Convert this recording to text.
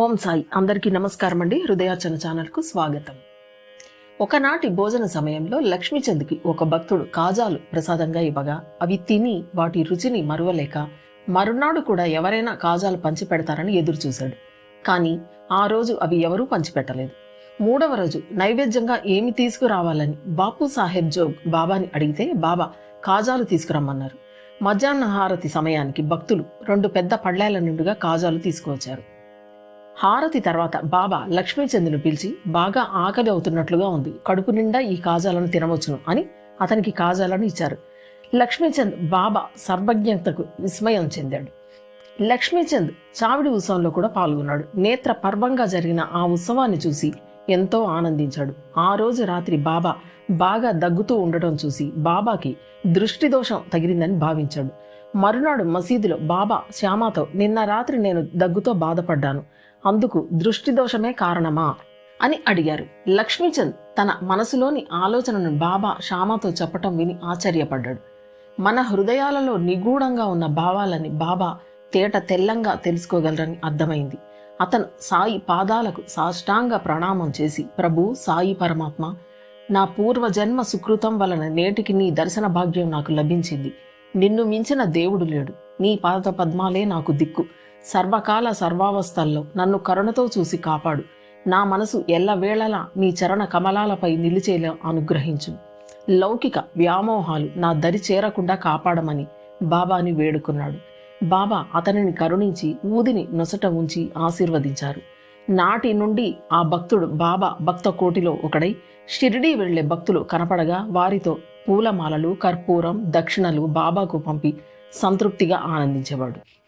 ఓం సాయి. అందరికీ నమస్కారం అండి. హృదయాచన ఛానల్కు స్వాగతం. ఒకనాటి భోజన సమయంలో లక్ష్మీచంద్కి ఒక భక్తుడు కాజాలు ప్రసాదంగా ఇవ్వగా అవి తిని వాటి రుచిని మరువలేక మరునాడు కూడా ఎవరైనా కాజాలు పంచిపెడతారని ఎదురు చూశాడు కానీ ఆ రోజు అవి ఎవరూ పంచిపెట్టలేదు. మూడవ రోజు నైవేద్యంగా ఏమి తీసుకురావాలని బాపు సాహెబ్ జోగ్ బాబాని అడిగితే బాబా కాజాలు తీసుకురమ్మన్నారు. మధ్యాహ్న హారతి సమయానికి భక్తులు రెండు పెద్ద పళ్ళేల నిండుగా కాజాలు తీసుకువచ్చారు. హారతి తర్వాత బాబా లక్ష్మీచంద్ను పిలిచి బాగా ఆకలి అవుతున్నట్లుగా ఉంది. కడుపు నిండా ఈ కాజాలను తినవచ్చును అని అతనికి కాజాలను ఇచ్చారు. లక్ష్మీచంద్ బాబా సర్వజ్ఞతకు విస్మయం చెందాడు. లక్ష్మీచంద్ చావిడి ఉత్సవంలో కూడా పాల్గొన్నాడు. నేత్ర పర్వంగా జరిగిన ఆ ఉత్సవాన్ని చూసి ఎంతో ఆనందించాడు. ఆ రోజు రాత్రి బాబా బాగా దగ్గుతూ ఉండటం చూసి బాబాకి దృష్టి దోషం తగిలిందని భావించాడు. మరునాడు మసీదులో బాబా శ్యామాతో నిన్న రాత్రి నేను దగ్గుతో బాధపడ్డాను. అందుకు దృష్టి దోషమే కారణమా? అని అడిగారు. లక్ష్మీచంద్ తన మనసులోని ఆలోచనను బాబా శ్యామతో చెప్పటం విని ఆశ్చర్యపడ్డాడు. మన హృదయాలలో నిగూఢంగా ఉన్న భావాలని బాబా తేట తెల్లంగా తెలుసుకోగలరని అర్థమైంది. అతను సాయి పాదాలకు సాష్టాంగ ప్రణామం చేసి ప్రభు సాయి పరమాత్మ నా పూర్వజన్మ సుకృతం వలన నేటికి నీ దర్శన భాగ్యం నాకు లభించింది. నిన్ను మించిన దేవుడు లేడు. నీ పాద పద్మాలే నాకు దిక్కు. సర్వకాల సర్వావస్థల్లో నన్ను కరుణతో చూసి కాపాడు. నా మనసు ఎల్లవేళలా నీ చరణ కమలాలపై నిలిచేలా అనుగ్రహించు. లౌకిక వ్యామోహాలు నా దరి చేరకుండా కాపాడమని బాబాని వేడుకున్నాడు. బాబా అతనిని కరుణించి ఊదిని నొసట ఉంచి ఆశీర్వదించారు. నాటి నుండి ఆ భక్తుడు బాబా భక్త కోటిలో ఒకడై షిరిడీ వెళ్ళే భక్తులు కనపడగా వారితో పూలమాలలు కర్పూరం దక్షిణలు బాబాకు పంపి సంతృప్తిగా ఆనందించేవాడు.